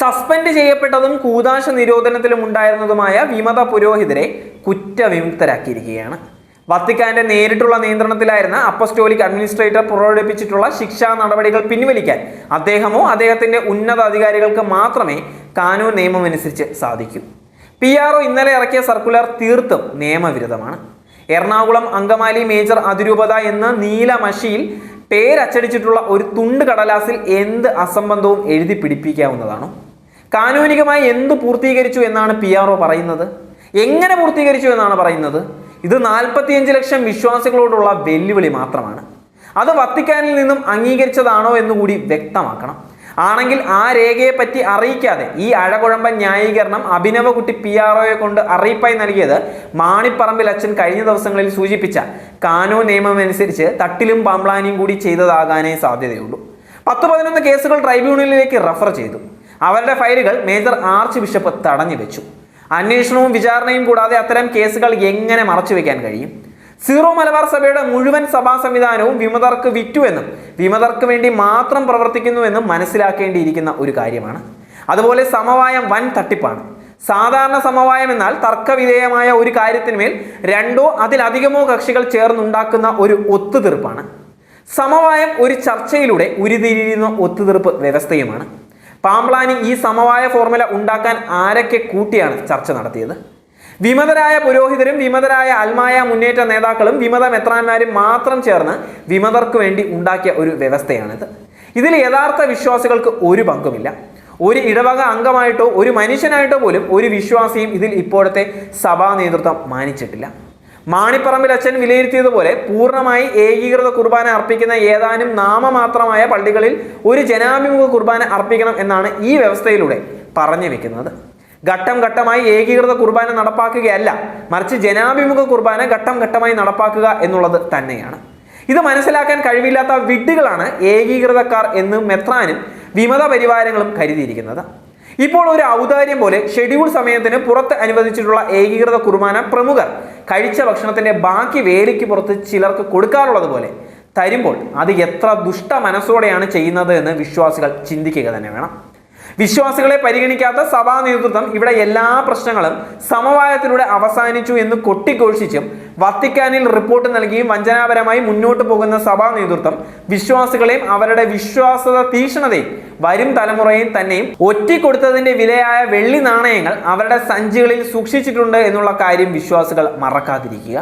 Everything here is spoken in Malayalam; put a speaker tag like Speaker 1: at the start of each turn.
Speaker 1: സസ്പെൻഡ് ചെയ്യപ്പെട്ടതും കൂതാശ നിരോധനത്തിലും ഉണ്ടായിരുന്നതുമായ വിമത പുരോഹിതരെ കുറ്റവിമുക്തരാക്കിയിരിക്കുകയാണ്. വത്തിക്കാന്റെ നേരിട്ടുള്ള നിയന്ത്രണത്തിലായിരുന്ന അപ്പസ്റ്റോലിക് അഡ്മിനിസ്ട്രേറ്റർ പുറപ്പെടുവിപ്പിച്ചിട്ടുള്ള ശിക്ഷാ നടപടികൾ പിൻവലിക്കാൻ അദ്ദേഹമോ അദ്ദേഹത്തിന്റെ ഉന്നത അധികാരികൾക്ക് മാത്രമേ കാനൂൻ നിയമം അനുസരിച്ച് സാധിക്കൂ. പി ആർ ഒ ഇന്നലെ ഇറക്കിയ സർക്കുലർ തീർത്തും നിയമവിരുദ്ധമാണ്. എറണാകുളം അങ്കമാലി മേജർ അതിരൂപത എന്ന നീല മഷിയിൽ പേരച്ചടിച്ചിട്ടുള്ള ഒരു തുണ്ട് കടലാസിൽ എന്ത് അസംബന്ധവും എഴുതി പിടിപ്പിക്കാവുന്നതാണോ? കാനൂനികമായി എന്ത് പൂർത്തീകരിച്ചു എന്നാണ് പി ആർ ഒ പറയുന്നത്? എങ്ങനെ പൂർത്തീകരിച്ചു എന്നാണ് പറയുന്നത്? ഇത് നാൽപ്പത്തിയഞ്ച് ലക്ഷം വിശ്വാസികളോടുള്ള വെല്ലുവിളി മാത്രമാണ്. അത് വത്തിക്കാനിൽ നിന്നും അംഗീകരിച്ചതാണോ എന്നുകൂടി വ്യക്തമാക്കണം. ആണെങ്കിൽ ആ രേഖയെ പറ്റി അറിയിക്കാതെ ഈ അഴകുഴമ്പൻ ന്യായീകരണം അഭിനവകുട്ടി പി ആർ ഒയെ കൊണ്ട് അറിയിപ്പായി നൽകിയത് മാണിപ്പറമ്പിൽ അച്ഛൻ കഴിഞ്ഞ ദിവസങ്ങളിൽ സൂചിപ്പിച്ച കാനോ നിയമമനുസരിച്ച് തട്ടിലും പാമ്പ്ലാനിയും കൂടി ചെയ്തതാകാനേ സാധ്യതയുള്ളൂ. പത്ത് പതിനൊന്ന് കേസുകൾ ട്രൈബ്യൂണലിലേക്ക് റഫർ ചെയ്തു. അവരുടെ ഫയലുകൾ മേജർ ആർച്ച് ബിഷപ്പ് തടഞ്ഞു വെച്ചു. അന്വേഷണവും വിചാരണയും കൂടാതെ അത്തരം കേസുകൾ എങ്ങനെ മറച്ചു വെക്കാൻ കഴിയും? സീറോ മലബാർ സഭയുടെ മുഴുവൻ സഭാ സംവിധാനവും വിമതർക്ക് വിറ്റുവെന്നും വിമതർക്ക് വേണ്ടി മാത്രം പ്രവർത്തിക്കുന്നുവെന്നും മനസ്സിലാക്കേണ്ടിയിരിക്കുന്ന ഒരു കാര്യമാണ്. അതുപോലെ സമവായം വൻ തട്ടിപ്പാണ്. സാധാരണ സമവായം എന്നാൽ തർക്കവിധേയമായ ഒരു കാര്യത്തിന്മേൽ രണ്ടോ അതിലധികമോ കക്ഷികൾ ചേർന്നുണ്ടാക്കുന്ന ഒരു ഒത്തുതീർപ്പാണ്. സമവായം ഒരു ചർച്ചയിലൂടെ ഉരുതിരിയുന്ന ഒത്തുതീർപ്പ് വ്യവസ്ഥയുമാണ്. പാമ്പ്ലാനി ഈ സമവായ ഫോർമുല ഉണ്ടാക്കാൻ ആരൊക്കെ കൂട്ടിയാണ് ചർച്ച നടത്തിയത്? വിമതരായ പുരോഹിതരും വിമതരായ അൽമായ മുന്നേറ്റ നേതാക്കളും വിമത മെത്രാന്മാരും മാത്രം ചേർന്ന് വിമതർക്ക് വേണ്ടി ഉണ്ടാക്കിയ ഒരു വ്യവസ്ഥയാണിത്. ഇതിൽ യഥാർത്ഥ വിശ്വാസികൾക്ക് ഒരു പങ്കുമില്ല. ഒരു ഇടവക അംഗമായിട്ടോ ഒരു മനുഷ്യനായിട്ടോ പോലും ഒരു വിശ്വാസിയും ഇതിൽ ഇപ്പോഴത്തെ സഭാ നേതൃത്വം മാനിച്ചിട്ടില്ല. മാണിപ്പറമ്പിൽ അച്ഛൻ വിലയിരുത്തിയതുപോലെ പൂർണമായി ഏകീകൃത കുർബാന അർപ്പിക്കുന്ന ഏതാനും നാമമാത്രമായ പള്ളികളിൽ ഒരു ജനാഭിമുഖ കുർബാന അർപ്പിക്കണം എന്നാണ് ഈ വ്യവസ്ഥയിലൂടെ പറഞ്ഞു വെക്കുന്നത്. ഘട്ടം ഘട്ടമായി ഏകീകൃത കുർബാന നടപ്പാക്കുകയല്ല മറിച്ച് ജനാഭിമുഖ കുർബാന ഘട്ടം ഘട്ടമായി നടപ്പാക്കുക എന്നുള്ളത് തന്നെയാണ്. ഇത് മനസ്സിലാക്കാൻ കഴിവില്ലാത്ത വിഡ്ഢികളാണ് ഏകീകൃതക്കാർ എന്ന് മെത്രാനും വിമത പരിവാരങ്ങളും കരുതിയിരിക്കുന്നത്. ഇപ്പോൾ ഒരു ഔദാര്യം പോലെ ഷെഡ്യൂൾ സമയത്തിന് പുറത്ത് അനുവദിച്ചിട്ടുള്ള ഏകീകൃത കുർബാന പ്രമുഖർ കഴിച്ച ഭക്ഷണത്തിന്റെ ബാക്കി വേലിക്ക് പുറത്ത് ചിലർക്ക് കൊടുക്കാറുള്ളത് പോലെ തരുമ്പോൾ അത് എത്ര ദുഷ്ട മനസ്സോടെയാണ് ചെയ്യുന്നത് എന്ന് വിശ്വാസികൾ ചിന്തിക്കുക തന്നെ വേണം. വിശ്വാസികളെ പരിഗണിക്കാത്ത സഭാ നേതൃത്വം ഇവിടെ എല്ലാ പ്രശ്നങ്ങളും സമവായത്തിലൂടെ അവസാനിച്ചു എന്ന് കൊട്ടിഘോഷിച്ചും വത്തിക്കാനിൽ റിപ്പോർട്ട് നൽകിയും വഞ്ചനാപരമായി മുന്നോട്ട് പോകുന്ന സഭാ നേതൃത്വം വിശ്വാസികളെയും അവരുടെ വിശ്വാസത തീക്ഷ്ണതയും വരും തലമുറയും തന്നെയും ഒറ്റിക്കൊടുത്തതിന്റെ വിലയായ വെള്ളി നാണയങ്ങൾ അവരുടെ സഞ്ചികളിൽ സൂക്ഷിച്ചിട്ടുണ്ട് എന്നുള്ള കാര്യം വിശ്വാസികൾ മറക്കാതിരിക്കുക.